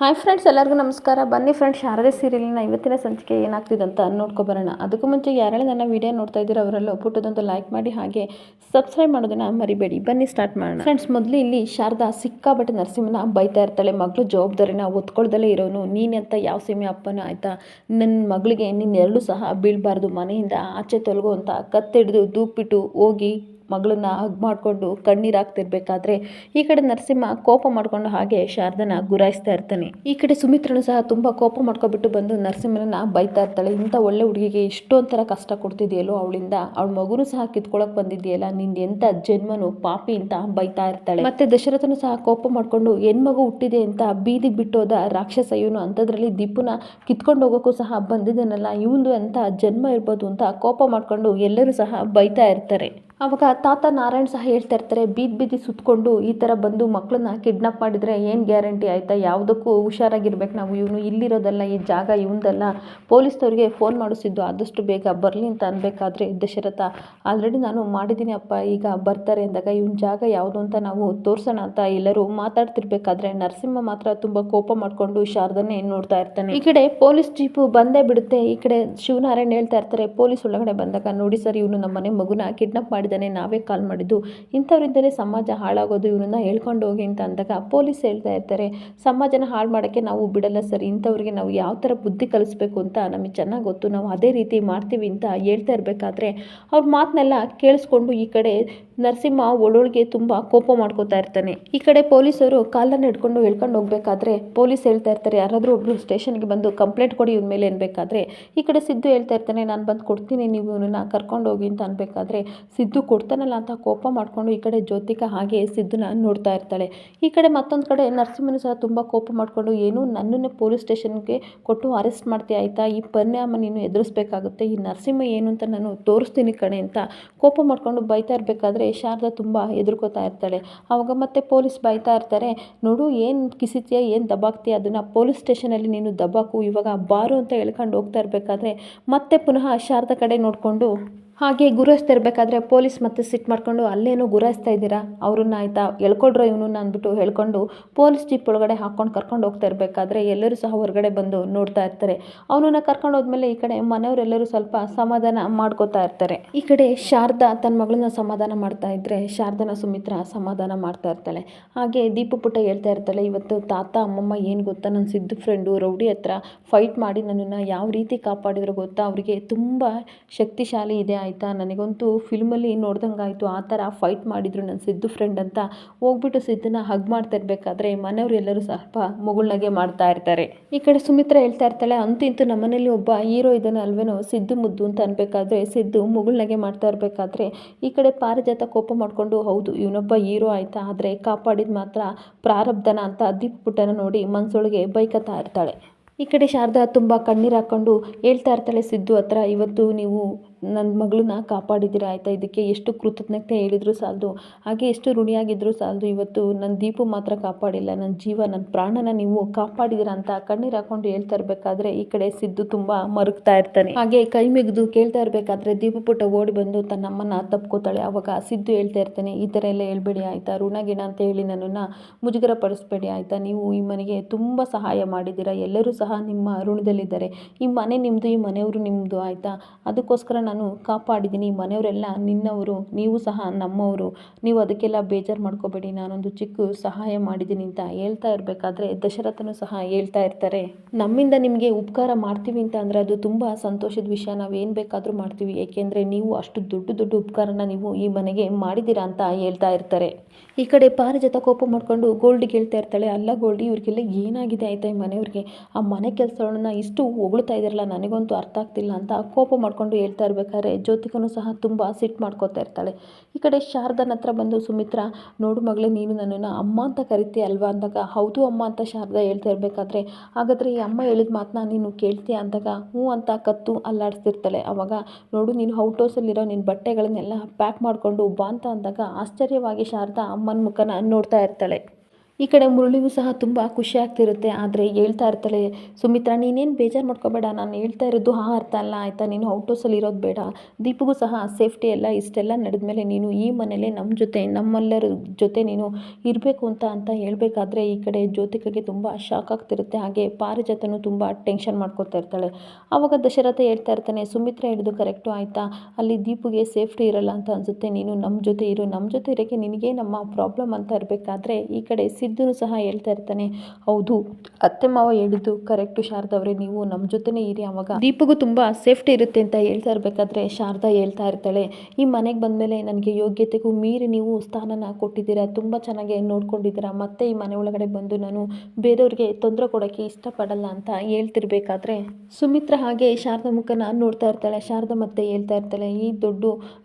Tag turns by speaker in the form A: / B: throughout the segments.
A: Hi friends ಎಲ್ಲರಿಗೂ ನಮಸ್ಕಾರ. ಬನ್ನಿ ಫ್ರೆಂಡ್ಸ್ ಶಾರದೆ ಸೀರಿಯಲ್ನ ಇವತ್ತಿನ ಸಂಚಿಕೆ ಏನಾಗ್ತಿದೆ ಅಂತ ನೋಡ್ಕೊಬರೋಣ ಅದಕ್ಕೂ ಮುಂಚೆ ಯಾರೆಲ್ಲ ನನ್ನ ವಿಡಿಯೋ ನೋಡ್ತಾ ಇದ್ದೀರೋ ಅವರೆಲ್ಲ ಪುಟ್ಟದೊಂದು ಲೈಕ್ ಮಾಡಿ, ಹಾಗೆ ಸಬ್ಸ್ಕ್ರೈಬ್ ಮಾಡೋದನ್ನ ಮರಿಬೇಡಿ. ಬನ್ನಿ ಸ್ಟಾರ್ಟ್ ಮಾಡೋಣ. ಫ್ರೆಂಡ್ಸ್ ಮೊದಲು ಇಲ್ಲಿ ಶಾರದಾ ಸಿಕ್ಕಾಬಟ್ಟೆ ನರಸಿಂಹನ ಬೈತಾ ಇರ್ತಾಳೆ. ಮಗಳು ಜವಾಬ್ದಾರಿನ ಒತ್ಕೊಳ್ದಲ್ಲೇ ಇರೋನು. ನೀನಂತ ಯಾವ ಸೀಮೆ ಅಪ್ಪನ ಆಯ್ತಾ? ನನ್ನ ಮಗಳಿಗೆ ನೀನು ಸಹ ಬೀಳಬಾರ್ದು. ಮನೆಯಿಂದ ಆಚೆ ತೊಲಗೋ ಅಂತ ಕತ್ತಿಡಿದು ದೂಪಿಟ್ಟು ಹೋಗಿ ಮಗಳನ್ನ ಹಗ್ ಮಾಡಿಕೊಂಡು ಕಣ್ಣೀರು ಹಾಕ್ತಿರ್ಬೇಕಾದ್ರೆ ಈ ಕಡೆ ನರಸಿಂಹ ಕೋಪ ಮಾಡ್ಕೊಂಡು ಹಾಗೆ ಶಾರದನ ಗುರಾಯಿಸ್ತಾ ಇರ್ತಾನೆ. ಈ ಕಡೆ ಸುಮಿತ್ರನು ಸಹ ತುಂಬ ಕೋಪ ಮಾಡ್ಕೊಬಿಟ್ಟು ಬಂದು ನರಸಿಂಹನನ್ನ ಬೈತಾ ಇರ್ತಾಳೆ. ಇಂಥ ಒಳ್ಳೆ ಹುಡುಗಿಗೆ ಇಷ್ಟೊಂಥರ ಕಷ್ಟ ಕೊಡ್ತಿದೆಯಲ್ಲೋ ಅವಳಿಂದ. ಅವಳ ಮಗುನು ಸಹ ಕಿತ್ಕೊಳಕ್ ಬಂದಿದೆಯಲ್ಲ ನಿಂದ ಎಂತ ಜನ್ಮನು ಪಾಪಿ ಅಂತ ಬೈತಾ ಇರ್ತಾಳೆ. ಮತ್ತೆ ದಶರಥನು ಸಹ ಕೋಪ ಮಾಡ್ಕೊಂಡು ಹೆಣ್ಮಗು ಹುಟ್ಟಿದೆ ಅಂತ ಬೀದಿಗೆ ಬಿಟ್ಟೋದ ರಾಕ್ಷಸ ಇವನು ಅಂಥದ್ರಲ್ಲಿ ದೀಪುನ ಕಿತ್ಕೊಂಡು ಹೋಗೋಕ್ಕೂ ಸಹ ಬಂದಿದ್ದಾನಲ್ಲ. ಇವಂದು ಅಂತ ಜನ್ಮ ಇರ್ಬೋದು ಅಂತ ಕೋಪ ಮಾಡ್ಕೊಂಡು ಎಲ್ಲರೂ ಸಹ ಬೈತಾ ಇರ್ತಾರೆ. ಅವಾಗ ತಾತ ನಾರಾಯಣ್ ಸಹ ಹೇಳ್ತಾ ಇರ್ತಾರೆ, ಬೀದಿ ಬೀದಿ ಸುತ್ತಕೊಂಡು ಈ ಥರ ಬಂದು ಮಕ್ಕಳನ್ನ ಕಿಡ್ನಾಪ್ ಮಾಡಿದರೆ ಏನು ಗ್ಯಾರಂಟಿ ಆಯಿತಾ? ಯಾವುದಕ್ಕೂ ಹುಷಾರಾಗಿರ್ಬೇಕು ನಾವು, ಇವನು ಇಲ್ಲಿರೋದಲ್ಲ, ಈ ಜಾಗ ಇವಂದಲ್ಲ ಪೊಲೀಸ್ನವ್ರಿಗೆ ಫೋನ್ ಮಾಡಿಸಿದ್ದು ಆದಷ್ಟು ಬೇಗ, ಬರಲಿ ಅಂತ ಅನ್ಬೇಕಾದ್ರೆ ದಶರಥ ಆಲ್ರೆಡಿ ನಾನು ಮಾಡಿದ್ದೀನಿ ಅಪ್ಪ, ಈಗ ಬರ್ತಾರೆ ಅಂದಾಗ ಇವನ ಜಾಗ ಯಾವುದು ಅಂತ ನಾವು ತೋರಿಸೋಣ ಅಂತ ಎಲ್ಲರೂ ಮಾತಾಡ್ತಿರ್ಬೇಕಾದ್ರೆ ನರಸಿಂಹ ಮಾತ್ರ ತುಂಬ ಕೋಪ ಮಾಡಿಕೊಂಡು ಶಾರದನ್ನೇ ನೋಡ್ತಾ ಇರ್ತಾನೆ. ಈ ಕಡೆ ಪೊಲೀಸ್ ಜೀಪು ಬಂದೇ ಬಿಡುತ್ತೆ. ಈ ಕಡೆ ಶಿವನಾರಾಯಣ್ ಹೇಳ್ತಾ ಇರ್ತಾರೆ, ಪೊಲೀಸ್ ಒಳಗಡೆ ಬಂದಾಗ ನೋಡಿ ಸರ್, ಇವನು ನಮ್ಮ ಮನೆ ಮಗುನ ಕಿಡ್ನಾಪ್ ಮಾಡಿದ್ದಾನೆ, ನಾವೇ ಕಾಲ್ ಮಾಡಿದ್ದು. ಇಂಥವರಿಂದಲೇ ಸಮಾಜ ಹಾಳಾಗೋದು ಇವನನ್ನ ಹೇಳ್ಕೊಂಡು ಹೋಗಿ ಅಂತ ಅಂದಾಗ ಪೊಲೀಸ್ ಹೇಳ್ತಾ ಇರ್ತಾರೆ, ಸಮಾಜನ ಹಾಳು ಮಾಡೋಕ್ಕೆ ನಾವು ಬಿಡಲ್ಲ ಸರ್, ಇಂಥವ್ರಿಗೆ ನಾವು ಯಾವ ಥರ ಬುದ್ಧಿ ಕಲಿಸ್ಬೇಕು ಅಂತ ನಮಗೆ ಚೆನ್ನಾಗಿ ಗೊತ್ತು, ನಾವು ಅದೇ ರೀತಿ ಮಾಡ್ತೀವಿ ಅಂತ ಹೇಳ್ತಾ ಇರಬೇಕಾದ್ರೆ ಅವ್ರ ಮಾತನ್ನೆಲ್ಲ ಕೇಳಿಸ್ಕೊಂಡು ಈ ಕಡೆ ನರಸಿಂಹ ಒಳೊಳಗೆ ತುಂಬ ಕೋಪ ಮಾಡ್ಕೋತಾ ಇರ್ತಾನೆ. ಈ ಕಡೆ ಪೊಲೀಸರು ಕಾಲನ್ನು ಹಿಡ್ಕೊಂಡು ಹೇಳ್ಕೊಂಡು ಹೋಗ್ಬೇಕಾದ್ರೆ ಪೊಲೀಸ್ ಹೇಳ್ತಾ ಇರ್ತಾರೆ, ಯಾರಾದರೂ ಒಬ್ರು ಸ್ಟೇಷನ್ಗೆ ಬಂದು ಕಂಪ್ಲೇಂಟ್ ಕೊಡಿ ಇವ್ರ ಮೇಲೆ ಅನ್ಬೇಕಾದ್ರೆ, ಈ ಕಡೆ ಸಿದ್ದು ಹೇಳ್ತಾ ಇರ್ತಾನೆ, ನಾನು ಬಂದು ಕೊಡ್ತೀನಿ, ನೀವು ಇವನನ್ನ ಕರ್ಕೊಂಡು ಹೋಗಿ ಅಂತ ಅನ್ಬೇಕಾದ್ರೆ ಸಿದ್ದು ಕೊಡ್ತಾನಲ್ಲ ಅಂತ ಕೋಪ ಮಾಡಿಕೊಂಡು ಈ ಕಡೆ ಜ್ಯೋತಿಕಾ ಹಾಗೆ ಸಿದ್ಧನ ನೋಡ್ತಾ ಇರ್ತಾಳೆ. ಈ ಕಡೆ ಮತ್ತೊಂದು ಕಡೆ ನರಸಿಂಹನು ಸಹ ತುಂಬ ಕೋಪ ಮಾಡಿಕೊಂಡು, ಏನು, ನನ್ನನ್ನೇ ಪೊಲೀಸ್ ಸ್ಟೇಷನ್ಗೆ ಕೊಟ್ಟು ಅರೆಸ್ಟ್ ಮಾಡ್ತೀಯ ಆಯಿತಾ? ಈ ಪರಿಣಾಮ ನೀನು ಎದುರಿಸ್ಬೇಕಾಗುತ್ತೆ. ಈ ನರಸಿಂಹ ಏನು ಅಂತ ನಾನು ತೋರಿಸ್ತೀನಿ ಕಣೆ ಅಂತ ಕೋಪ ಮಾಡಿಕೊಂಡು ಬೈತಾ ಇರಬೇಕಾದ್ರೆ ಶಾರದಾ ತುಂಬ ಹೆದರ್ಕೋತಾ ಇರ್ತಾಳೆ. ಆವಾಗ ಮತ್ತೆ ಪೊಲೀಸ್ ಬೈತಾ ಇರ್ತಾರೆ, ನೋಡು, ಏನು ಕಿಸಿತೀಯ, ಏನು ದಬ್ಬಾಕ್ತೀಯ ಅದನ್ನು ಪೊಲೀಸ್ ಸ್ಟೇಷನಲ್ಲಿ ನೀನು ದಬ್ಬಾಕು ಇವಾಗ ಬಾರು ಅಂತ ಹೇಳ್ಕೊಂಡು ಹೋಗ್ತಾ ಇರಬೇಕಾದ್ರೆ ಮತ್ತೆ ಪುನಃ ಶಾರದಾ ಕಡೆ ನೋಡಿಕೊಂಡು ಹಾಗೆ ಗುರಾಯಿಸ್ತಾ ಇರಬೇಕಾದ್ರೆ ಪೊಲೀಸ್ ಮತ್ತೆ ಸಿಟ್ ಮಾಡ್ಕೊಂಡು ಅಲ್ಲೇನೋ ಗುರಾಯಿಸ್ತಾ ಇದ್ದೀರಾ? ಅವ್ರನ್ನ ಆಯಿತಾ? ಎಳ್ಕೊಳ್ರೋ ಇವನು ಅಂದ್ಬಿಟ್ಟು ಹೇಳ್ಕೊಂಡು ಪೊಲೀಸ್ ಜೀಪ್ ಒಳಗಡೆ ಹಾಕ್ಕೊಂಡು ಕರ್ಕೊಂಡು ಹೋಗ್ತಾ ಇರಬೇಕಾದ್ರೆ ಎಲ್ಲರೂ ಸಹ ಹೊರಗಡೆ ಬಂದು ನೋಡ್ತಾ ಇರ್ತಾರೆ. ಅವನನ್ನ ಕರ್ಕೊಂಡು ಹೋದ್ಮೇಲೆ ಈ ಕಡೆ ಮನೆಯವರೆಲ್ಲರೂ ಸ್ವಲ್ಪ ಸಮಾಧಾನ ಮಾಡ್ಕೋತಾ ಇರ್ತಾರೆ. ಈ ಕಡೆ ಶಾರದಾ ತನ್ನ ಮಗಳನ್ನ ಸಮಾಧಾನ ಮಾಡ್ತಾ ಇದ್ರೆ ಶಾರದನ ಸುಮಿತ್ರ ಸಮಾಧಾನ ಮಾಡ್ತಾ ಇರ್ತಾಳೆ. ಹಾಗೆ ದೀಪು ಪುಟ್ಟ ಹೇಳ್ತಾ ಇರ್ತಾಳೆ, ಇವತ್ತು ತಾತ, ಅಮ್ಮಮ್ಮ ಏನು ಗೊತ್ತಾ? ನನ್ನ ಸಿದ್ದು ಫ್ರೆಂಡು ರೌಡಿ ಹತ್ರ ಫೈಟ್ ಮಾಡಿ ನನ್ನನ್ನು ಯಾವ ರೀತಿ ಕಾಪಾಡಿದ್ರು ಗೊತ್ತಾ? ಅವರಿಗೆ ತುಂಬ ಶಕ್ತಿಶಾಲಿ ಇದೆ ಆಯಿತಾ? ನನಗಂತೂ ಫಿಲ್ಮಲ್ಲಿ ನೋಡ್ದಂಗೆ ಆಯಿತು ಆ ಥರ ಫೈಟ್ ಮಾಡಿದ್ರು ನನ್ನ ಸಿದ್ದು ಫ್ರೆಂಡ್ ಅಂತ. ಹೋಗ್ಬಿಟ್ಟು ಸಿದ್ದನ ಹಗ್ ಮಾಡ್ತಾ ಇರಬೇಕಾದ್ರೆ ಮನೆಯವರೆಲ್ಲರೂ ಸ್ವಲ್ಪ ಮುಗುಳ್ನಗೆ ಮಾಡ್ತಾ ಇರ್ತಾರೆ. ಈ ಕಡೆ ಸುಮಿತ್ರ ಹೇಳ್ತಾ ಇರ್ತಾಳೆ, ಅಂತೂ ಇಂತೂ ನಮ್ಮನೇಲಿ ಒಬ್ಬ ಹೀರೋ ಇದ್ದಾನೆ ಅಲ್ವೇನೋ? ಸಿದ್ದು ಮುದ್ದು ಅಂತ ಅನ್ಬೇಕಾದ್ರೆ ಸಿದ್ದು ಮುಗುಳ್ನಗೆ ಮಾಡ್ತಾ ಇರಬೇಕಾದ್ರೆ ಈ ಕಡೆ ಪಾರಿಜಾತ ಕೋಪ ಮಾಡಿಕೊಂಡು, ಹೌದು, ಇವನೊಬ್ಬ ಹೀರೋ ಆಯಿತಾ? ಆದರೆ ಕಾಪಾಡಿದ ಮಾತ್ರ ಪ್ರಾರಬ್ಧನ ಅಂತ ದೀಪ್ ಪುಟ್ಟನ ನೋಡಿ ಮನಸ್ಸೊಳಗೆ ಬೈಕತ್ತಾ ಇರ್ತಾಳೆ. ಈ ಕಡೆ ಶಾರದಾ ತುಂಬ ಕಣ್ಣೀರು ಹಾಕ್ಕೊಂಡು ಹೇಳ್ತಾ ಇರ್ತಾಳೆ, ಸಿದ್ದು ಹತ್ರ, ಇವತ್ತು ನೀವು ನನ್ನ ಮಗಳನ್ನ ಕಾಪಾಡಿದ್ದೀರ, ಆಯಿತಾ? ಇದಕ್ಕೆ ಎಷ್ಟು ಕೃತಜ್ಞತೆ ಹೇಳಿದ್ರು ಸಾಲದು. ಹಾಗೆ ಎಷ್ಟು ಋಣಿಯಾಗಿದ್ದರೂ ಸಾಲದು. ಇವತ್ತು ನನ್ನ ದೀಪು ಮಾತ್ರ ಕಾಪಾಡಿಲ್ಲ. ನನ್ನ ಜೀವ ನನ್ನ ಪ್ರಾಣನ ನೀವು ಕಾಪಾಡಿದ್ದೀರ ಅಂತ ಕಣ್ಣೀರು ಹಾಕೊಂಡು ಹೇಳ್ತಾ ಇರಬೇಕಾದ್ರೆ ಈ ಕಡೆ ಸಿದ್ದು ತುಂಬ ಮರುಗ್ತಾ ಇರ್ತಾನೆ. ಹಾಗೆ ಕೈ ಮೆಗ್ದು ಕೇಳ್ತಾ ಇರಬೇಕಾದ್ರೆ ದೀಪು ಪುಟ್ಟ ಓಡಿ ಬಂದು ತನ್ನಮ್ಮನ ತಪ್ಕೋತಾಳೆ. ಆವಾಗ ಸಿದ್ದು ಹೇಳ್ತಾ ಇರ್ತಾನೆ, ಈ ಥರ ಎಲ್ಲ ಹೇಳ್ಬೇಡಿ, ಆಯಿತಾ? ಋಣಗಿಣ ಅಂತ ಹೇಳಿ ನನ್ನನ್ನು ಮುಜುಗರ ಪಡಿಸ್ಬೇಡಿ ಆಯಿತಾ? ನೀವು ಈ ಮನೆಗೆ ತುಂಬ ಸಹಾಯ ಮಾಡಿದ್ದೀರಾ. ಎಲ್ಲರೂ ಸಹ ನಿಮ್ಮ ಋಣದಲ್ಲಿದ್ದಾರೆ. ಈ ಮನೆ ನಿಮ್ಮದು ಈ ಮನೆಯವರು ನಿಮ್ಮದು ಆಯಿತಾ? ಅದಕ್ಕೋಸ್ಕರ ನಾನು ಕಾಪಾಡಿದ್ದೀನಿ, ಮನೆಯವರೆಲ್ಲ ನಿನ್ನವರು, ನೀವು ಸಹ ನಮ್ಮವರು. ನೀವು ಅದಕ್ಕೆಲ್ಲ ಬೇಜಾರು ಮಾಡ್ಕೋಬೇಡಿ, ನಾನೊಂದು ಚಿಕ್ಕ ಸಹಾಯ ಮಾಡಿದ್ದೀನಿ ಅಂತ ಹೇಳ್ತಾ ಇರಬೇಕಾದ್ರೆ ದಶರಥನು ಸಹ ಹೇಳ್ತಾ ಇರ್ತಾರೆ. ನಮ್ಮಿಂದ ನಿಮಗೆ ಉಪಕಾರ ಮಾಡ್ತೀವಿ ಅಂತ ಅಂದರೆ ಅದು ತುಂಬ ಸಂತೋಷದ ವಿಷಯ. ನಾವು ಏನು ಬೇಕಾದರೂ ಮಾಡ್ತೀವಿ, ಏಕೆಂದರೆ ನೀವು ಅಷ್ಟು ದೊಡ್ಡ ದೊಡ್ಡ ಉಪಕಾರನ ನೀವು ಈ ಮನೆಗೆ ಮಾಡಿದ್ದೀರಾ ಅಂತ ಹೇಳ್ತಾ ಇರ್ತಾರೆ. ಈ ಕಡೆ ಪಾರಿಜಾತ ಕೋಪ ಮಾಡ್ಕೊಂಡು ಗೋಲ್ಡ್ಗೆ ಹೇಳ್ತಾ ಇರ್ತಾಳೆ. ಅಲ್ಲ ಗೋಲ್ಡ್ ಇವ್ರಿಗೆಲ್ಲ ಏನಾಗಿದೆ ಆಯ್ತಾ ಈ ಮನೆಯವ್ರಿಗೆ? ಆ ಮನೆ ಕೆಲಸಗಳನ್ನ ಇಷ್ಟು ಹೊಗಳ್ತಾ ಇದ್ದಾರಲ್ಲ ನನಗಂತೂ ಅರ್ಥ ಆಗ್ತಿಲ್ಲ ಅಂತ ಕೋಪ ಮಾಡ್ಕೊಂಡು ಹೇಳ್ತಾ ಇರ್ಬೇಕಾದ್ರೆ ಜ್ಯೋತಿಕನು ಸಹ ತುಂಬ ಸಿಟ್ಟು ಮಾಡ್ಕೋತಾ ಇರ್ತಾಳೆ. ಈ ಕಡೆ ಶಾರದನ ಹತ್ರ ಬಂದು, ಸುಮಿತ್ರ, ನೋಡು ಮಗಳೇ, ನೀನು ನನ್ನನ್ನು ಅಮ್ಮ ಅಂತ ಕರಿತೀಯ ಅಲ್ವಾ? ಅಂದಾಗ, ಹೌದು ಅಮ್ಮ ಅಂತ ಶಾರದಾ ಹೇಳ್ತಾ ಇರಬೇಕಾದ್ರೆ, ಹಾಗಾದರೆ ಈ ಅಮ್ಮ ಹೇಳಿದ ಮಾತನ್ನ ನೀನು ಕೇಳ್ತೀಯ? ಅಂದಾಗ, ಹ್ಞೂ ಅಂತ ಕತ್ತು ಅಲ್ಲಾಡಿಸ್ತಿರ್ತಾಳೆ. ಅವಾಗ, ನೋಡು, ನೀನು ಔಟ್ ಹೌಸಲ್ಲಿರೋ ನಿನ್ನ ಬಟ್ಟೆಗಳನ್ನೆಲ್ಲ ಪ್ಯಾಕ್ ಮಾಡಿಕೊಂಡು ಬಾ ಅಂತ ಅಂದಾಗ, ಆಶ್ಚರ್ಯವಾಗಿ ಶಾರದಾ ಅಮ್ಮನ ಮುಖನ ನೋಡ್ತಾ ಇರ್ತಾಳೆ. ಈ ಕಡೆ ಮುರಳಿಗೂ ಸಹ ತುಂಬ ಖುಷಿ ಆಗ್ತಿರುತ್ತೆ. ಆದರೆ ಹೇಳ್ತಾ ಇರ್ತಾಳೆ, ಸುಮಿತ್ರಾ, ನೀನೇನು ಬೇಜಾರು ಮಾಡ್ಕೋಬೇಡ. ನಾನು ಹೇಳ್ತಾ ಇರೋದು ಆ ಅರ್ಥ ಅಲ್ಲ. ಆಯಿತಾ? ನೀನು ಔಟ್ ಹೌಸಲ್ಲಿ ಇರೋದು ಬೇಡ. ದೀಪಿಗೂ ಸಹ ಸೇಫ್ಟಿ ಎಲ್ಲ ಇಷ್ಟೆಲ್ಲ ನಡೆದ್ಮೇಲೆ ನೀನು ಈ ಮನೇಲೆ ನಮ್ಮ ಜೊತೆ, ನಮ್ಮೆಲ್ಲರ ಜೊತೆ ನೀನು ಇರಬೇಕು ಅಂತ ಅಂತ ಹೇಳಬೇಕಾದ್ರೆ ಈ ಕಡೆ ಜ್ಯೋತಿಕಗೆ ತುಂಬ ಶಾಕ್ ಆಗ್ತಿರುತ್ತೆ. ಹಾಗೆ ಪಾರಿಜಾತನೂ ತುಂಬ ಟೆನ್ಷನ್ ಮಾಡ್ಕೊತಾ ಇರ್ತಾಳೆ. ಆವಾಗ ದಶರಥ ಹೇಳ್ತಾ ಇರ್ತಾನೆ, ಸುಮಿತ್ರಾ ಹಿಡಿದು ಕರೆಕ್ಟು, ಆಯಿತಾ? ಅಲ್ಲಿ ದೀಪಿಗೆ ಸೇಫ್ಟಿ ಇರಲ್ಲ ಅಂತ ಅನಿಸುತ್ತೆ. ನೀನು ನಮ್ಮ ಜೊತೆ ಇರು. ನಮ್ಮ ಜೊತೆ ಇರೋಕ್ಕೆ ನಿನಗೆ ನಮ್ಮ ಪ್ರಾಬ್ಲಮ್ ಅಂತ ಇರಬೇಕಾದ್ರೆ ಈ ಕಡೆ ಸಿದ್ಧನು ಸಹ ಹೇಳ್ತಾ ಇರ್ತಾನೆ. ಹೌದು, ಅತ್ತೆ ಮಾವ ಹೇಳಿದ್ದು ಕರೆಕ್ಟು ಅವರೇ, ನೀವು ನಮ್ಮ ಜೊತೆನೇ ಇರಿ ಆವಾಗ ದೀಪಗೂ ತುಂಬ ಸೇಫ್ಟಿ ಇರುತ್ತೆ ಅಂತ ಹೇಳ್ತಾ ಇರಬೇಕಾದ್ರೆ ಶಾರದಾ ಹೇಳ್ತಾ ಇರ್ತಾಳೆ. ಈ ಮನೆಗೆ ಬಂದಮೇಲೆ ನನಗೆ ಯೋಗ್ಯತೆಗೂ ಮೀರಿ ನೀವು ಸ್ಥಾನನ ಕೊಟ್ಟಿದ್ದೀರಾ, ತುಂಬ ಚೆನ್ನಾಗಿ ನೋಡ್ಕೊಂಡಿದ್ದೀರಾ, ಮತ್ತೆ ಈ ಮನೆ ಒಳಗಡೆ ಬಂದು ನಾನು ಬೇರೆಯವ್ರಿಗೆ ತೊಂದರೆ ಕೊಡೋಕ್ಕೆ ಇಷ್ಟಪಡಲ್ಲ ಅಂತ ಹೇಳ್ತಿರ್ಬೇಕಾದ್ರೆ. ಸುಮಿತ್ರ ಹಾಗೆ ಶಾರದಾ ಮುಖನ ನೋಡ್ತಾ ಇರ್ತಾಳೆ, ಶಾರದಾ ಮತ್ತೆ ಹೇಳ್ತಾ ಇರ್ತಾಳೆ, ಈ ದೊಡ್ಡ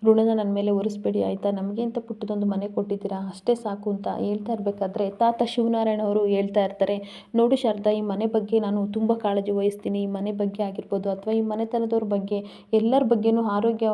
A: ಋಣನ ನನ್ನ ಮೇಲೆ ಒರೆಸ್ಬೇಡಿ ಆಯಿತಾ, ನಮಗೆ ಅಂತ ಪುಟ್ಟದೊಂದು ಮನೆ ಕೊಟ್ಟಿದ್ದೀರಾ, ಅಷ್ಟೇ ಸಾಕು ಅಂತ ಹೇಳ್ತಾ ಇರಬೇಕಾದ್ರೆ ತಾತ ಶಿವನಾರಾಯಣ ಅವರು ಹೇಳ್ತಾ ಇರ್ತಾರೆ, ನೋಡು ಶಾರದಾ, ಈ ಮನೆ ಬಗ್ಗೆ ನಾನು ತುಂಬ ಕಾಳಜಿ ವಹಿಸ್ತೀನಿ. ಈ ಮನೆ ಬಗ್ಗೆ ಆಗಿರ್ಬೋದು ಅಥವಾ ಈ ಮನೆತನದವ್ರ ಬಗ್ಗೆ, ಎಲ್ಲರ ಬಗ್ಗೆನೂ ಆರೋಗ್ಯ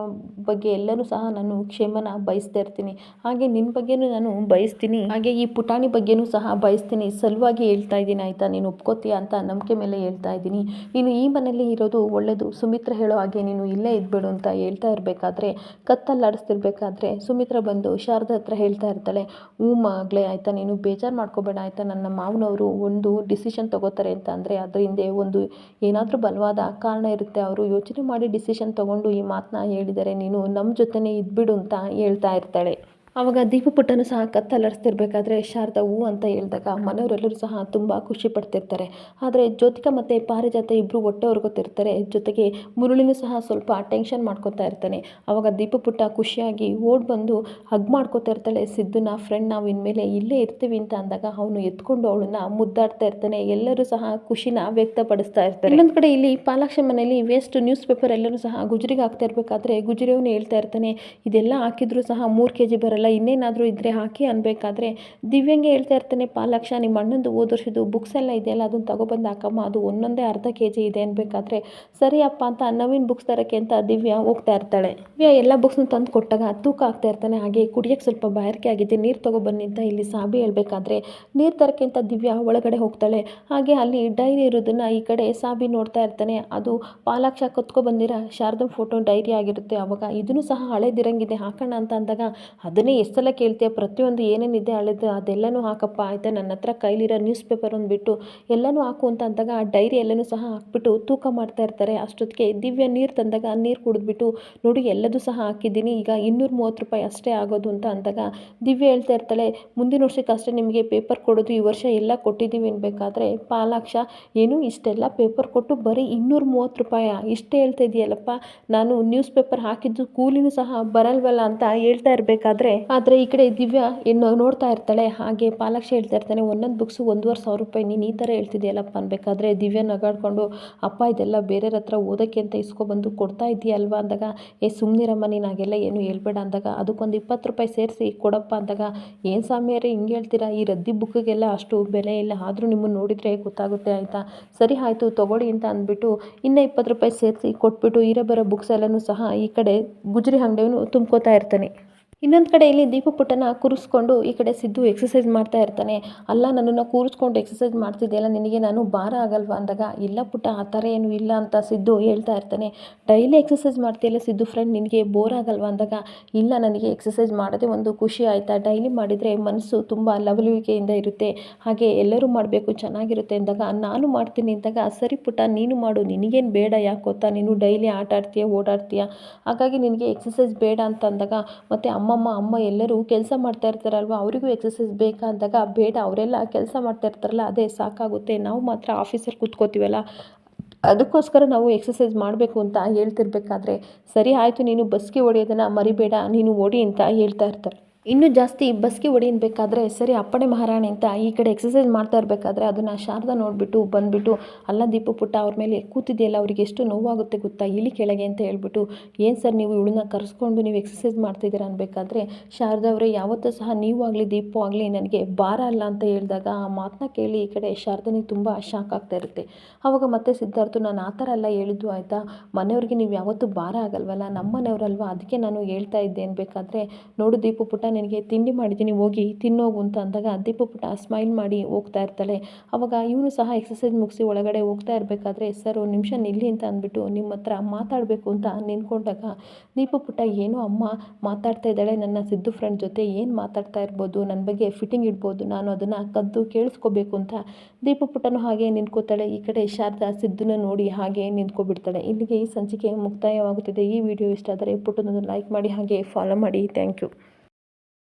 A: ಬಗ್ಗೆ ಎಲ್ಲನೂ ಸಹ ನಾನು ಕ್ಷೇಮನ ಬಯಸ್ತಾ ಇರ್ತೀನಿ. ಹಾಗೆ ನಿನ್ನ ಬಗ್ಗೆನೂ ನಾನು ಬಯಸ್ತೀನಿ. ಹಾಗೆ ಈ ಪುಟಾಣಿ ಬಗ್ಗೆನೂ ಸಹ ಬಯಸ್ತೀನಿ. ಸಲುವಾಗಿ ಹೇಳ್ತಾ ಇದ್ದೀನಿ ಆಯಿತಾ? ನೀನು ಒಪ್ಕೋತೀಯ ಅಂತ ನಂಬಿಕೆ ಮೇಲೆ ಹೇಳ್ತಾ ಇದ್ದೀನಿ. ನೀನು ಈ ಮನೆಯಲ್ಲಿ ಇರೋದು ಒಳ್ಳೆಯದು ಸುಮಿತ್ರ ಹೇಳೋ ಹಾಗೆ ನೀನು ಇಲ್ಲೇ ಇದ್ಬೇಡು ಅಂತ ಹೇಳ್ತಾ ಇರಬೇಕಾದ್ರೆ, ಕತ್ತಲ್ಲಾಡಿಸ್ತಿರ್ಬೇಕಾದ್ರೆ ಸುಮಿತ್ರ ಬಂದು ಶಾರದಾ ಹತ್ರ ಹೇಳ್ತಾ ಇರ್ತಾಳೆ, ಹ್ಞೂ ಮಗಳೇ, ಆಯಿತಾ? ನೀನು ಬೇಜಾರು ಮಾಡ್ಕೋಬೇಡ ಆಯಿತಾ? ನನ್ನ ಮಾವನವರು ಒಂದು ಡಿಸಿಷನ್ ತಗೋತಾರೆ ಅಂತ ಅಂದರೆ ಅದ್ರ ಹಿಂದೆ ಒಂದು ಏನಾದರೂ ಬಲವಾದ ಕಾರಣ ಇರುತ್ತೆ. ಅವರು ಯೋಚನೆ ಮಾಡಿ ಡಿಸಿಷನ್ ತೊಗೊಂಡು ಈ ಮಾತನ್ನ ಹೇಳಿದರೆ ನೀನು ನಮ್ಮ ಜೊತೆನೇ ಇದ್ಬಿಡು ಅಂತ ಹೇಳ್ತಾ ಇರ್ತಾಳೆ. ಆವಾಗ ದೀಪಪುಟ್ಟನೂ ಸಹ ಕತ್ತಲರಿಸ್ತಿರ್ಬೇಕಾದ್ರೆ ಶಾರದಾ ಹೂ ಅಂತ ಹೇಳಿದಾಗ ಮನೆಯವರೆಲ್ಲರೂ ಸಹ ತುಂಬ ಖುಷಿ ಪಡ್ತಿರ್ತಾರೆ. ಆದರೆ ಜ್ಯೋತಿಕಾ ಮತ್ತು ಪಾರಿಜಾತ ಇಬ್ಬರು ಹೊಟ್ಟೆ ಗೊತ್ತಿರ್ತಾರೆ ಜೊತೆಗೆ ಮುರುಳಿನೂ ಸಹ ಸ್ವಲ್ಪ ಟೆನ್ಷನ್ ಮಾಡ್ಕೋತಾ ಇರ್ತಾನೆ. ಆವಾಗ ದೀಪಪುಟ್ಟ ಖುಷಿಯಾಗಿ ಓಡ್ ಬಂದು ಹಗ್ ಮಾಡ್ಕೊತಾ ಇರ್ತಾಳೆ. ಸಿದ್ದುನ ಫ್ರೆಂಡ್ ನಾವು ಇನ್ಮೇಲೆ ಇಲ್ಲೇ ಇರ್ತೀವಿ ಅಂತ ಅಂದಾಗ ಅವನು ಎತ್ಕೊಂಡು ಅವಳನ್ನ ಮುದ್ದಾಡ್ತಾ ಇರ್ತಾನೆ. ಎಲ್ಲರೂ ಸಹ ಖುಷಿನ ವ್ಯಕ್ತಪಡಿಸ್ತಾ ಇರ್ತಾರೆ. ಇನ್ನೊಂದು ಕಡೆ ಇಲ್ಲಿ ಪಾಲಾಕ್ಷಿ ಮನೆಯಲ್ಲಿ ವೇಸ್ಟ್ ನ್ಯೂಸ್ ಪೇಪರ್ ಎಲ್ಲರೂ ಸಹ ಗುಜರಿಗೆ ಹಾಕ್ತಾ ಇರಬೇಕಾದ್ರೆ ಗುಜರಿಯವನು ಹೇಳ್ತಾ ಇರ್ತಾನೆ, ಇದೆಲ್ಲ ಹಾಕಿದ್ರು ಸಹ ಮೂರು ಕೆ ಜಿ ಬರಲ್ಲ ಇನ್ನೇನಾದರೂ ಇದ್ದರೆ ಹಾಕಿ ಅನ್ಬೇಕಾದ್ರೆ ದಿವ್ಯಂಗೆ ಹೇಳ್ತಾ ಇರ್ತಾನೆ, ಪಾಲಕ್ಷ ನಿಮ್ಮ ಅಣ್ಣಂದು ಹೋದ ವರ್ಷದ್ದು ಬುಕ್ಸ್ ಎಲ್ಲ ಇದೆಯಲ್ಲ ಅದನ್ನು ತಗೊಬಂದು ಹಾಕಮ್ಮ, ಅದು ಒಂದೊಂದೇ ಅರ್ಧ ಕೆ ಜಿ ಇದೆ ಅನ್ಬೇಕಾದ್ರೆ ಸರಿಯಪ್ಪ ಅಂತ ನವೀನ್ ಬುಕ್ಸ್ ತರೋಕ್ಕೆ ಅಂತ ದಿವ್ಯ ಹೋಗ್ತಾ ಇರ್ತಾಳೆ. ದಿವ್ಯಾ ಎಲ್ಲ ಬುಕ್ಸ್ನ ತಂದು ಕೊಟ್ಟಾಗ ತೂಕ ಆಗ್ತಾ ಇರ್ತಾನೆ, ಹಾಗೆ ಕುಡಿಯೋಕ್ಕೆ ಸ್ವಲ್ಪ ಬಾಯಾರಿಕೆ ಆಗಿದೆ, ನೀರು ತೊಗೊಬನ್ನಿ ಅಂತ ಇಲ್ಲಿ ಸಾಬಿ ಹೇಳಬೇಕಾದ್ರೆ ನೀರು ತರಕ್ಕೆ ಅಂತ ದಿವ್ಯ ಒಳಗಡೆ ಹೋಗ್ತಾಳೆ. ಹಾಗೆ ಅಲ್ಲಿ ಡೈರಿ ಇರೋದನ್ನು ಈ ಕಡೆ ಸಾಬಿ ನೋಡ್ತಾ ಇರ್ತಾನೆ. ಅದು ಪಾಲಾಕ್ಷ ಕತ್ಕೊ ಬಂದಿರ ಶಾರದಾ ಫೋಟೋ ಡೈರಿ ಆಗಿರುತ್ತೆ. ಅವಾಗ ಇದನ್ನು ಸಹ ಹಳೇದಿರಂಗಿದೆ, ಹಾಕೋಣ ಅಂತ ಅಂದಾಗ ಅದನ್ನೇ ಎಷ್ಟು ಸಲ ಕೇಳ್ತೀಯ? ಪ್ರತಿಯೊಂದು ಏನೇನಿದೆ ಹಳೆದು ಅದೆಲ್ಲನೂ ಹಾಕಪ್ಪ. ಆಯಿತಾ? ನನ್ನ ಹತ್ರ ಕೈಲಿರೋ ನ್ಯೂಸ್ ಪೇಪರ್ ಒಂದು ಬಿಟ್ಟು ಎಲ್ಲನೂ ಹಾಕು ಅಂತ ಅಂದಾಗ ಆ ಡೈರಿ ಎಲ್ಲನೂ ಸಹ ಹಾಕ್ಬಿಟ್ಟು ತೂಕ ಮಾಡ್ತಾ ಇರ್ತಾರೆ. ಅಷ್ಟೊತ್ತಿಗೆ ದಿವ್ಯ ನೀರು ತಂದಾಗ ಆ ನೀರು ಕುಡಿದ್ಬಿಟ್ಟು, ನೋಡಿ, ಎಲ್ಲದೂ ಸಹ ಹಾಕಿದ್ದೀನಿ. ಈಗ ಇನ್ನೂರ ಮೂವತ್ತು ರೂಪಾಯಿ ಅಷ್ಟೇ ಆಗೋದು ಅಂತ ಅಂದಾಗ ದಿವ್ಯ ಹೇಳ್ತಾ ಇರ್ತಾಳೆ, ಮುಂದಿನ ವರ್ಷಕ್ಕೆ ಅಷ್ಟೇ ನಿಮಗೆ ಪೇಪರ್ ಕೊಡೋದು. ಈ ವರ್ಷ ಎಲ್ಲ ಕೊಟ್ಟಿದ್ದೀವಿ ಅನ್ಬೇಕಾದ್ರೆ ಪಾಲಾಕ್ಷ, ಏನು ಇಷ್ಟೆಲ್ಲ ಪೇಪರ್ ಕೊಟ್ಟು ಬರೀ ಇನ್ನೂರ ಮೂವತ್ತು ರೂಪಾಯಿ? ಇಷ್ಟೇ ಹೇಳ್ತಾ ಇದೆಯಲ್ಲಪ್ಪ. ನಾನು ನ್ಯೂಸ್ ಪೇಪರ್ ಹಾಕಿದ್ದು ಕೂಲಿನೂ ಸಹ ಬರಲ್ವಲ್ಲ ಅಂತ ಹೇಳ್ತಾ ಇರಬೇಕಾದ್ರೆ ಆದರೆ ಈ ಕಡೆ ದಿವ್ಯಾ ಇನ್ನು ನೋಡ್ತಾ ಇರ್ತಾಳೆ. ಹಾಗೆ ಪಾಲಕ್ಷ ಹೇಳ್ತಾ ಇರ್ತಾನೆ, ಒಂದೊಂದು ಬುಕ್ಸು ಒಂದೂವರೆ ಸಾವಿರ ರೂಪಾಯಿ ನೀನು ಈ ಥರ ಹೇಳ್ತಿದ್ಯಲ್ಲಪ್ಪ ಅನ್ಬೇಕಾದ್ರೆ ದಿವ್ಯಾ ನಗಾಡ್ಕೊಂಡು, ಅಪ್ಪ, ಇದೆಲ್ಲ ಬೇರೆಯವ್ರ ಹತ್ರ ಓದೋಕ್ಕೆ ಅಂತ ಇಸ್ಕೊಬಂದು ಕೊಡ್ತಾ ಇದೆಯಲ್ವಾ ಅಂದಾಗ, ಏ ಸುಮ್ಮನಿರಮ್ಮ ನೀನು ಹಾಗೆಲ್ಲ ಏನು ಹೇಳ್ಬೇಡ. ಅಂದಾಗ, ಅದಕ್ಕೊಂದು ಇಪ್ಪತ್ತು ರೂಪಾಯಿ ಸೇರಿಸಿ ಕೊಡಪ್ಪ. ಅಂದಾಗ, ಏನು ಸ್ವಾಮಿಯರೇ ಹಿಂಗೆ ಹೇಳ್ತೀರಾ? ಈ ರದ್ದಿ ಬುಕ್ಕಿಗೆಲ್ಲ ಅಷ್ಟು ಬೆಲೆ ಇಲ್ಲ, ಆದರೂ ನಿಮ್ಮನ್ನು ನೋಡಿದರೆ ಗೊತ್ತಾಗುತ್ತೆ ಆಯಿತಾ? ಸರಿ, ಆಯಿತು, ತೊಗೊಳ್ಳಿ ಅಂತ ಅಂದ್ಬಿಟ್ಟು, ಇನ್ನೂ ಇಪ್ಪತ್ತು ರೂಪಾಯಿ ಸೇರಿಸಿ ಕೊಟ್ಬಿಟ್ಟು ಇರೋ ಬರೋ ಬುಕ್ಸ್ ಎಲ್ಲನೂ ಸಹ ಈ ಕಡೆ ಗುಜರಿ ಅಂಗಡಿಯವನು ತುಂಬ್ಕೋತಾ ಇರ್ತಾನೆ. ಇನ್ನೊಂದು ಕಡೆ ಇಲ್ಲಿ ದೀಪ ಪುಟ್ಟನ ಕೂರಿಸ್ಕೊಂಡು ಈ ಕಡೆ ಸಿದ್ದು ಎಕ್ಸಸೈಸ್ ಮಾಡ್ತಾ ಇರ್ತಾನೆ. ಅಲ್ಲ, ನನ್ನನ್ನು ಕೂರಿಸ್ಕೊಂಡು ಎಕ್ಸಸೈಸ್ ಮಾಡ್ತಿದ್ದೆಯಲ್ಲ ನಿನಗೆ ನಾನು ಭಾರ ಆಗಲ್ವಾ ಅಂದಾಗ? ಇಲ್ಲ ಪುಟ್ಟ, ಆ ಥರ ಏನು ಇಲ್ಲ ಅಂತ ಸಿದ್ದು ಹೇಳ್ತಾ ಇರ್ತಾನೆ. ಡೈಲಿ ಎಕ್ಸಸೈಸ್ ಮಾಡ್ತೀಯಲ್ಲ ಸಿದ್ದು ಫ್ರೆಂಡ್ ನಿನಗೆ ಬೋರ್ ಆಗಲ್ವಾ ಅಂದಾಗ? ಇಲ್ಲ, ನನಗೆ ಎಕ್ಸಸೈಸ್ ಮಾಡೋದೇ ಒಂದು ಖುಷಿ ಆಯಿತಾ? ಡೈಲಿ ಮಾಡಿದರೆ ಮನಸ್ಸು ತುಂಬ ಲವಲುವಿಕೆಯಿಂದ ಇರುತ್ತೆ. ಹಾಗೆ ಎಲ್ಲರೂ ಮಾಡಬೇಕು, ಚೆನ್ನಾಗಿರುತ್ತೆ ಅಂದಾಗ ನಾನು ಮಾಡ್ತೀನಿ ಅಂದಾಗ, ಸರಿ ಪುಟ್ಟ, ನೀನು ಮಾಡು. ನಿನಗೇನು ಬೇಡ ಯಾಕೆ ಗೊತ್ತಾ ನೀನು ಡೈಲಿ ಆಟ ಆಡ್ತೀಯ ಓಡಾಡ್ತೀಯ? ಹಾಗಾಗಿ ನಿನಗೆ ಎಕ್ಸಸೈಸ್ ಬೇಡ ಅಂತ ಅಂದಾಗ ಮತ್ತು ಅಮ್ಮಮ್ಮ, ಅಮ್ಮ ಎಲ್ಲರೂ ಕೆಲಸ ಮಾಡ್ತಾ ಇರ್ತಾರಲ್ವ? ಅವರಿಗೂ ಎಕ್ಸಸೈಸ್ ಬೇಕಾ ಅಂದಾಗ, ಬೇಡ, ಅವರೆಲ್ಲ ಕೆಲಸ ಮಾಡ್ತಾ ಇರ್ತಾರಲ್ಲ, ಅದೇ ಸಾಕಾಗುತ್ತೆ. ನಾವು ಮಾತ್ರ ಆಫೀಸಲ್ಲಿ ಕೂತ್ಕೋತೀವಲ್ಲ? ಅದಕ್ಕೋಸ್ಕರ ನಾವು ಎಕ್ಸಸೈಸ್ ಮಾಡಬೇಕು ಅಂತ ಹೇಳ್ತಿರ್ಬೇಕಾದ್ರೆ, ಸರಿ, ಆಯಿತು, ನೀನು ಬಸ್ಗೆ ಹೊಡೆಯೋದನ್ನು ಮರಿಬೇಡ, ನೀನು ಓಡಿ ಅಂತ ಹೇಳ್ತಾ ಇರ್ತಾರೆ. ಇನ್ನೂ ಜಾಸ್ತಿ ಬಸ್ಗೆ ಹೊಡಿಬೇಕಾದ್ರೆ ಸರಿ ಅಪ್ಪಣೆ ಮಹಾರಾಣಿ ಅಂತ ಈ ಕಡೆ ಎಕ್ಸಸೈಸ್ ಮಾಡ್ತಾ ಇರಬೇಕಾದ್ರೆ ಅದನ್ನು ಶಾರದಾ ನೋಡಿಬಿಟ್ಟು, ಬಂದುಬಿಟ್ಟು, ಅಲ್ಲ ದೀಪು ಪುಟ್ಟ ಅವ್ರ ಮೇಲೆ ಕೂತಿದೆಯಲ್ಲ, ಅವ್ರಿಗೆ ಎಷ್ಟು ನೋವಾಗುತ್ತೆ ಗೊತ್ತಾ? ಇಲ್ಲಿ ಕೆಳಗೆ ಅಂತ ಹೇಳ್ಬಿಟ್ಟು, ಏನು ಸರ್ ನೀವು ಇವಳನ್ನ ಕರೆಸ್ಕೊಂಡು ನೀವು ಎಕ್ಸಸೈಸ್ ಮಾಡ್ತಿದ್ದೀರಾ ಅನ್ಬೇಕಾದ್ರೆ ಶಾರದಾ ಅವರೇ, ಯಾವತ್ತೂ ಸಹ ನೀವು ಆಗಲಿ ದೀಪು ಆಗಲಿ ನನಗೆ ಭಾರ ಅಲ್ಲ ಅಂತ ಹೇಳಿದಾಗ ಆ ಮಾತನ್ನ ಕೇಳಿ ಈ ಕಡೆ ಶಾರದನಿಗೆ ತುಂಬ ಶಾಕ್ ಆಗ್ತಾ ಇರುತ್ತೆ. ಆವಾಗ ಮತ್ತೆ ಸಿದ್ಧಾರ್ಥ, ನಾನು ಆ ಥರ ಎಲ್ಲ ಹೇಳಿದ್ದು ಆಯಿತಾ? ಮನೆಯವ್ರಿಗೆ ನೀವು ಯಾವತ್ತೂ ಭಾರ ಆಗಲ್ವಲ್ಲ? ನಮ್ಮ ಮನೆಯವರಲ್ವ ಅದಕ್ಕೆ ನಾನು ಹೇಳ್ತಾ ಇದ್ದೆ ಅನ್ಬೇಕಾದ್ರೆ, ನೋಡು ದೀಪು ಪುಟ್ಟ ನಿನಗೆ ತಿಂಡಿ ಮಾಡಿದ್ದೀನಿ, ಹೋಗಿ ತಿನ್ನೋಗು ಅಂತ ಅಂದಾಗ ದೀಪ ಪುಟ ಸ್ಮೈಲ್ ಮಾಡಿ ಹೋಗ್ತಾ ಇರ್ತಾಳೆ. ಅವಾಗ ಇವನು ಸಹ ಎಕ್ಸಸೈಸ್ ಮುಗಿಸಿ ಒಳಗಡೆ ಹೋಗ್ತಾ ಇರಬೇಕಾದ್ರೆ, ಸರ್, ಒಂದು ನಿಮಿಷ ನಿಲ್ಲಿ ಅಂತ ಅಂದ್ಬಿಟ್ಟು ನಿಮ್ಮ ಹತ್ರ ಮಾತಾಡಬೇಕು ಅಂತ ನಿಂತ್ಕೊಂಡಾಗ ದೀಪ ಪುಟ, ಏನೋ ಅಮ್ಮ ಮಾತಾಡ್ತಾ ಇದ್ದಾಳೆ, ನನ್ನ ಸಿದ್ದು ಫ್ರೆಂಡ್ ಜೊತೆ ಏನು ಮಾತಾಡ್ತಾ ಇರ್ಬೋದು ನನ್ನ ಬಗ್ಗೆ ಫಿಟ್ಟಿಂಗ್ ಇಡ್ಬೋದು, ನಾನು ಅದನ್ನು ಕದ್ದು ಕೇಳಿಸ್ಕೋಬೇಕು ಅಂತ. ದೀಪ ಪುಟ್ಟನು ಹಾಗೆ ನಿಂತ್ಕೋತಾಳೆ. ಈ ಕಡೆ ಶಾರದಾ ಸಿದ್ದನ್ನು ನೋಡಿ ಹಾಗೆ ನಿಂತ್ಕೊಬಿಡ್ತಾಳೆ. ಇಲ್ಲಿಗೆ ಈ ಸಂಚಿಕೆ ಮುಕ್ತಾಯವಾಗುತ್ತಿದೆ. ಈ ವಿಡಿಯೋ ಇಷ್ಟ ಆದರೆ ಪುಟ್ಟನೊಂದು ಲೈಕ್ ಮಾಡಿ, ಹಾಗೆ ಫಾಲೋ ಮಾಡಿ. Thank you